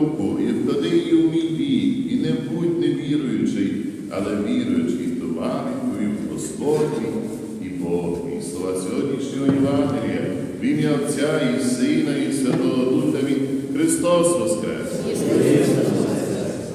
руку, і вклади її в мій бік, і не будь невіруючий, але віруючий, то маленькою Господі, і Бог. І слова сьогоднішнього Євангелія, в ім'я Отця і Сина, і Святого Духа, Він Христос Воскрес!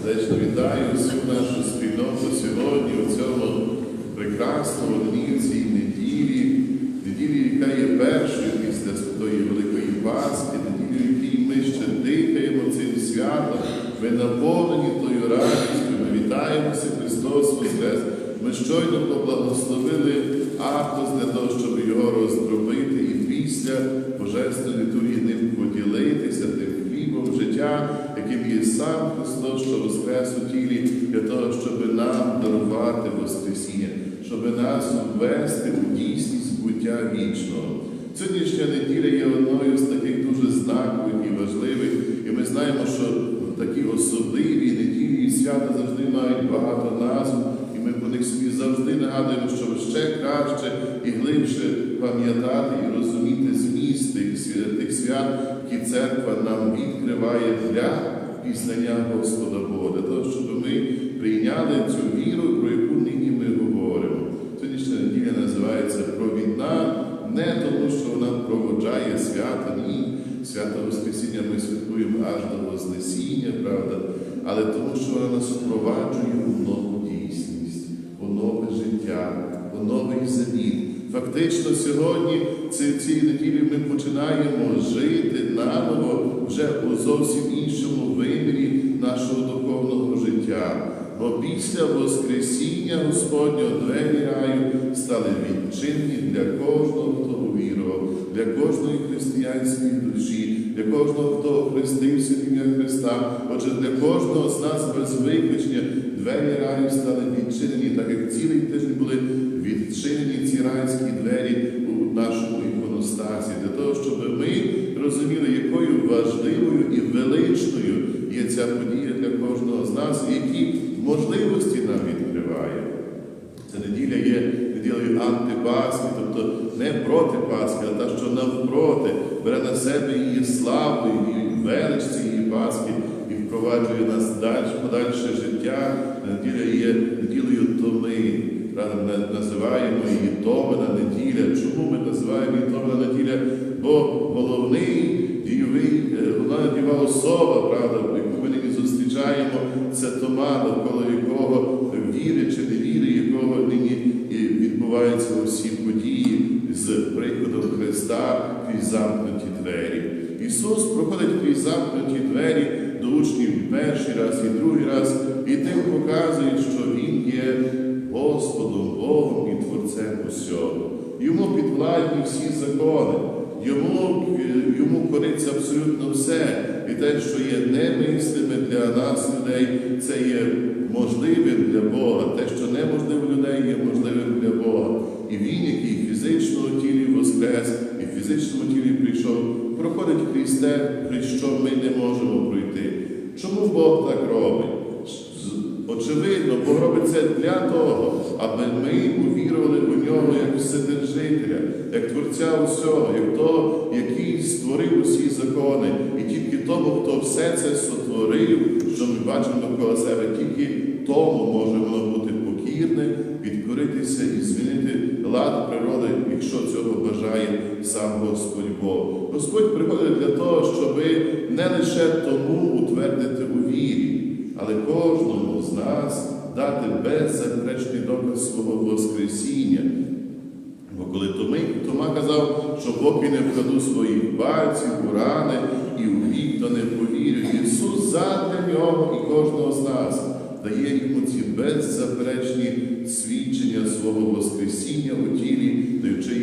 Сердечно вітаю всю нашу спільноту сьогодні у цьому прекрасному дні, цій неділі, неділі, яка є першою після Святої Великої Пасхи, неділі, в якій ми ще дихаємо цим святом, ми наповнені тою радістю, ми вітаємося, Христос Воскрес. Ми щойно поблагословили Ахос для того, щоб його роздробити і після Божественної літургії ним поділитися тим хлібом життя, яким є сам Христос, що воскрес у тілі, для того, щоб нам дарувати Воскресіння, щоб нас ввести у дійсність буття вічного. Сьогоднішня неділя є одною з таких дуже знакових і важливих, і ми знаємо, що такі особливі неділі і свята завжди мають багато назв, ми по них собі завжди нагадуємо, щоб ще краще і глибше пам'ятати і розуміти зміст тих свят, які церква нам відкриває для пізнання Господа Бога, того, щоб ми прийняли цю віру, про яку нині ми говоримо. Сьогоднішня неділя називається Провідна, не тому, що вона проводжає свято, ні. Свято Воскресіння ми святкуємо аж до Вознесіння, правда, але тому, що вона нас впроваджує у у. Фактично, сьогодні, ці, цієї неділі, ми починаємо жити наново вже у зовсім іншому вимірі нашого духовного життя. Бо після Воскресіння Господнього двері раю стали відчинені для кожного, хто увірував, для кожної християнської душі, для кожного, хто охрестився в ім'я Христа. Отже, для кожного з нас без виключення двері раю стали відчинені, так як цілий тиждень були відчинені ці райські двері у нашому іконостасі, для того, щоб ми розуміли, якою важливою і величною є ця подія для кожного з нас, які можливості нам відкриває. Ця неділя є неділею антипасхи, тобто не проти Пасхи, а та, що навпроти, бере на себе її славу і велич цієї Пасхи і впроваджує нас далі, подальше життя. Неділя є неділею томи. Називаємо її Томина неділя. Чому ми називаємо її Томина неділя? Бо головний дійовий, е, головна дієва особа, правда, яку ми нині зустрічаємо, це Тома, навколо якого віри чи не віри, якого нині відбуваються усі події з приходом Христа крізь замкнуті двері. Ісус проходить крізь замкнуті двері до учнів перший раз, і другий раз, і тим показує, що Він є усього. Йому підвладні всі закони, йому, йому кориться абсолютно все. І те, що є немислиме для нас, людей, це є можливим для Бога. Те, що неможливо людей, є можливим для Бога. І Він, який фізично у тілі воскрес, і в фізичному тілі прийшов, проходить крізь те, крізь що ми не можемо пройти. Чому Бог так робить? Очевидно, Бог робить це для того, аби ми увірували у нього як Вседержителя, як Творця усього, як того, який створив усі закони. І тільки тому, хто все це сотворив, що ми бачимо довкола себе, тільки тому може воно бути покірне, підкоритися і змінити лад природи, якщо цього бажає сам Господь Бог. Господь приходить для того, щоб не лише тому утвердити у вірі але кожному з нас дати беззаперечний доказ свого Воскресіння. Бо коли Томи, Тома казав, що поки не вкладу своїх пальців у рани і у вік, то не повірю. Ісус задля нього і кожного з нас дає йому ці беззаперечні свідчення свого Воскресіння у тілі, даючи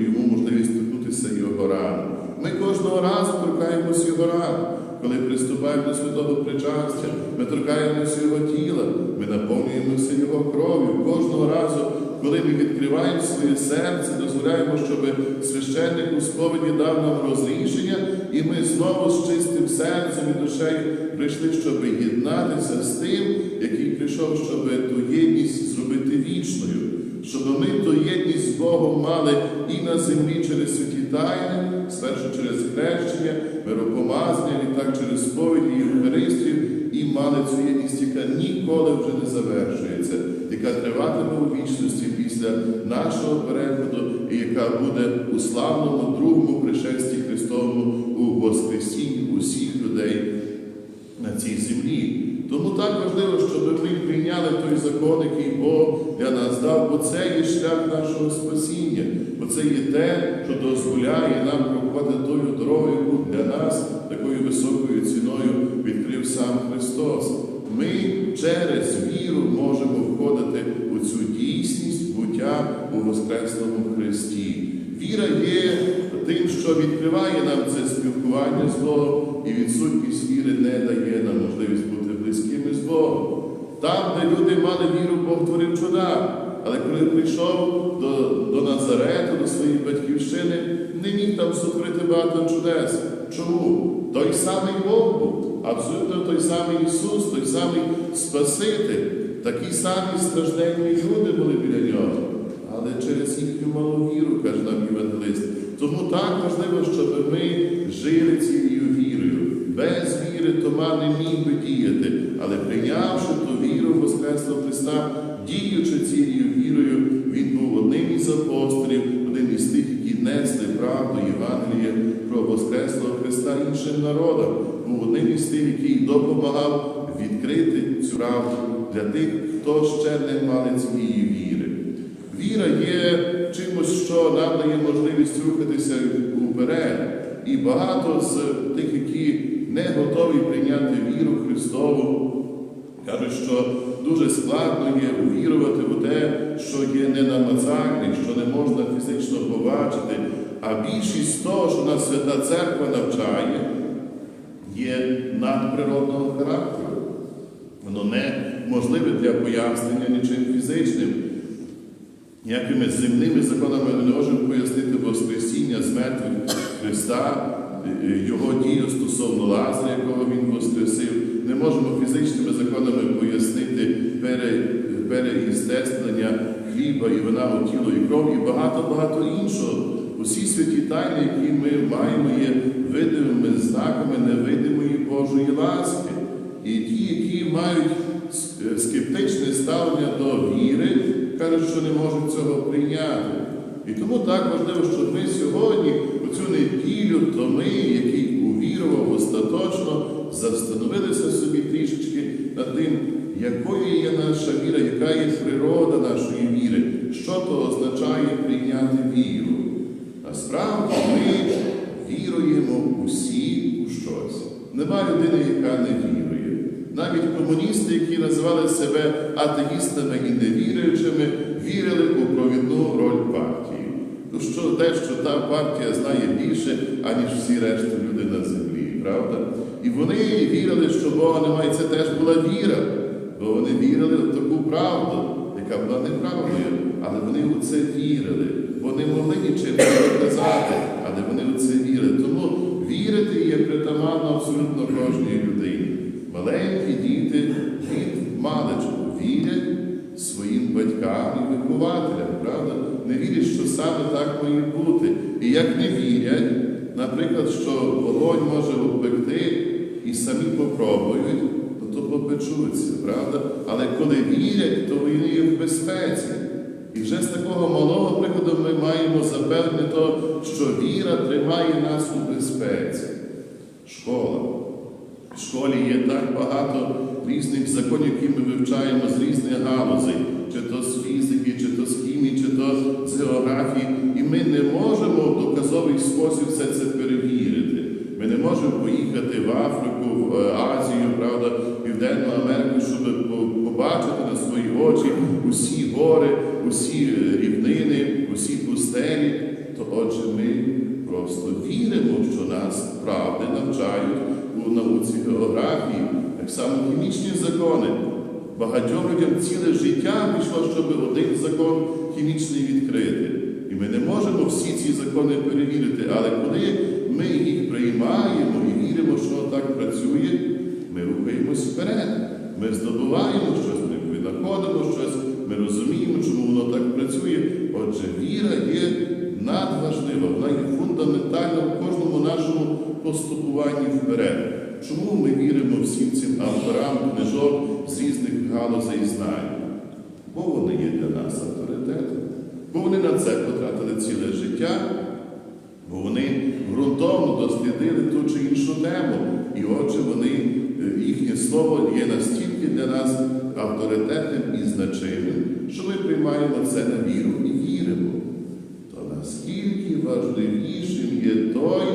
йому можливість торкнутися його рану. Ми кожного разу торкаємося його рану. Коли приступаємо до святого причастя, ми торкаємося Його тіла, ми наповнюємося Його кров'ю. Кожного разу, коли ми відкриваємо своє серце, дозволяємо, щоб священник у сповіді дав нам розрішення, і ми знову з чистим серцем і душею прийшли, щоб єднатися з тим, який прийшов, щоб ту єдність зробити вічною, щоб ми ту єдність з Богом мали і на землі через святі тайни, спершу через хрещення, миропомазання, і так через сповідь і Євхаристію, і мали цю єдність, яка ніколи вже не завершується, яка триватиме у вічності після нашого переходу, і яка буде у славному другому пришесті Христовому у Воскресінні усіх людей на цій землі. Тому так важливо, щоб ми прийняли той закон, який Бог для нас дав, бо це є шлях нашого спасіння, бо це є те, що дозволяє нам крокувати тою дорогою, яку для нас такою високою ціною відкрив сам Христос. Ми через віру можемо входити у цю дійсність буття у Воскреслому Христі. Віра є тим, що відкриває нам це спілкування з Богом, і відсутність віри не дає нам можливість бути близькими з Богом. Там, де люди мали віру, Бог творив чуда. Але коли прийшов до, до Назарету, до своєї батьківщини, не міг там сотворити багато чудес. Чому? Той самий Бог був, абсолютно той самий Ісус, той самий Спаситель, такі самі стражденні люди були біля нього але через їхню малу віру, каже нам Євангелист. Тому так важливо, щоб ми жили цією вірою. Без віри Тома не міг би діяти, але прийнявши ту віру в Воскреслого Христа, діючи цією вірою, він був одним із апостолів, один із тих, які несли правду Євангелія про Воскреслого Христа іншим народам, був одним із тих, який допомагав відкрити цю правду для тих, хто ще не мали цієї віри. Віра є чимось, що нам дає можливість рухатися уперед. І багато з тих, які не готові прийняти віру Христову, кажуть, що дуже складно є увірувати в те, що є ненамацальне, що не можна фізично побачити. А більшість того, що нас Свята Церква навчає, є надприродного характеру. Воно не можливе для пояснення нічим фізичним. Ніякими земними законами ми не можемо пояснити Воскресіння з Христа, е, Його дію стосовно Лазаря, якого Він воскресив. Не можемо фізичними законами пояснити пере, переістеснення хліба і вина у тіло і кров, і багато-багато іншого. Усі святі тайни, які ми маємо, є видимими знаками невидимої Божої ласки. І ті, які мають скептичне ставлення до віри, кажуть, що не можуть цього прийняти. І тому так важливо, щоб ми сьогодні, у цю неділю, то ми, який увірував остаточно, застановилися собі трішечки над тим, якою є наша віра, яка є природа нашої віри, що то означає прийняти віру. Насправді ми віруємо усі у щось. Немає людини, яка не вірує. Навіть комуністи, які називали себе атеїстами і невіруючими, вірили у провідну роль партії. Ну що те, що та партія знає більше, аніж всі решта люди на землі, правда? І вони вірили, що Бога немає. Це теж була віра, бо вони вірили в таку правду, яка була неправдою, але вони у це вірили. Вони могли нічим не доказати, але вони у це вірили. Тому вірити є притаманно абсолютно кожній людині. Маленькі діти від маличку вірять своїм батькам і вихователям, правда? Не вірять, що саме так має бути. І як не вірять, наприклад, що вогонь може обпекти і самі попробують, ну, то попечуться, правда? Але коли вірять, то вони є в безпеці. І вже з такого малого прикладу ми маємо запевнити, що віра тримає нас у безпеці. Школа. В школі є так багато різних законів, які ми вивчаємо з різних галузей, чи то з фізики, чи то з хімії, чи то з географії. І ми не можемо в доказовий спосіб все це перевірити. Ми не можемо поїхати в Африку, в е, Азію, правда, Південну Америку, щоб побачити на свої очі усі гори, усі рівнини, усі пустелі. То отже, ми просто віримо, що нас правди навчають у науці географії, так само хімічні закони. Багатьом людям ціле життя пішло, щоб один закон хімічний відкрити. І ми не можемо всі ці закони перевірити, але коли ми їх приймаємо і віримо, що так працює, ми рухаємось вперед. Ми здобуваємо щось, ми винаходимо щось, ми розуміємо, чому воно так працює. Отже, віра є надважлива, вона є фундаментальна в кожному нашому поступуванні вперед. Чому ми віримо всім цим авторам книжок з різних галузей знань? Бо вони є для нас авторитетом, бо вони на це потратили ціле життя, бо вони ґрунтовно дослідили ту чи іншу тему, і отже, вони, е, їхнє слово є настільки для нас авторитетним і значимим, що ми приймаємо це на віру і віримо. То наскільки важливішим є той,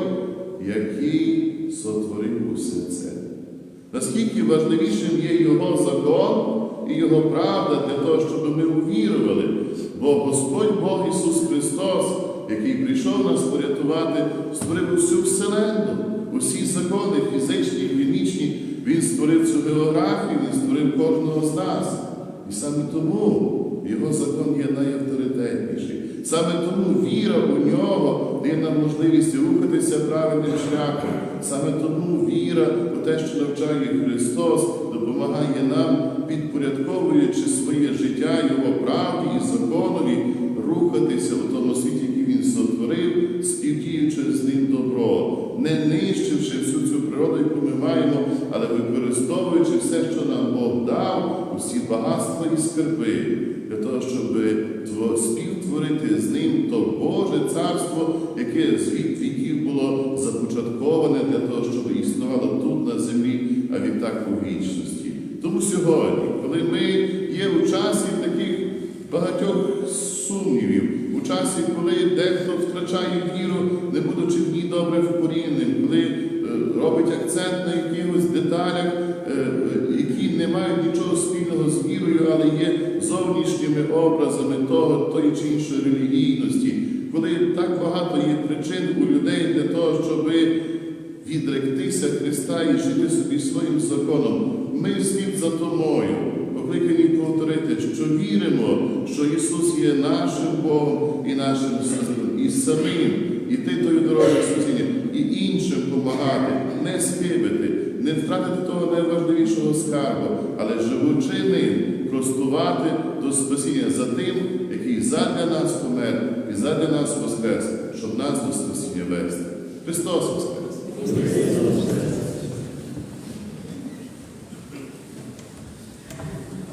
який сотворив усе це? Наскільки важливішим є Його закон і Його правда для того, щоб ми увірували. Бо Господь Бог Ісус Христос, який прийшов нас порятувати, створив усю вселенну, усі закони, фізичні створив кожного з нас. І саме тому Його закон є найавторитетніший. Саме тому віра у нього дає нам можливість рухатися правильним шляхом. Саме тому віра у те, що навчає Христос, допомагає нам, підпорядковуючи своє життя Його правді і законові, рухатися у тому світі, який Він сотворив, співдіючи з ним добро, не нищивши всю цю природу, яку ми маємо, але все, що нам Бог дав, усі багатства і скарби, для того, щоб співтворити з ним то Боже царство, яке з вік віків було започатковане для того, щоб існувало тут на землі, а відтак у вічності. Тому сьогодні, коли ми є у часі таких багатьох сумнівів, у часі, коли дехто втрачає віру, не будучи в ній добре вкорінним, коли е, робить акцент на якихось деталях, які не мають нічого спільного з вірою, але є зовнішніми образами того, тої чи іншої релігійності, коли так багато є причин у людей для того, щоб відректися Христа і жити собі своїм законом. Ми вслід за томою покликані повторити, що віримо, що Ісус є нашим Богом і нашим і самим іти тою дорогою і іншим допомагати, не схибити, не втратити того найважливішого скарбу, але живучи ним, простувати до спасіння за тим, який задля нас помер і задля нас воскрес, щоб нас до спасіння вести. Христос Воскрес!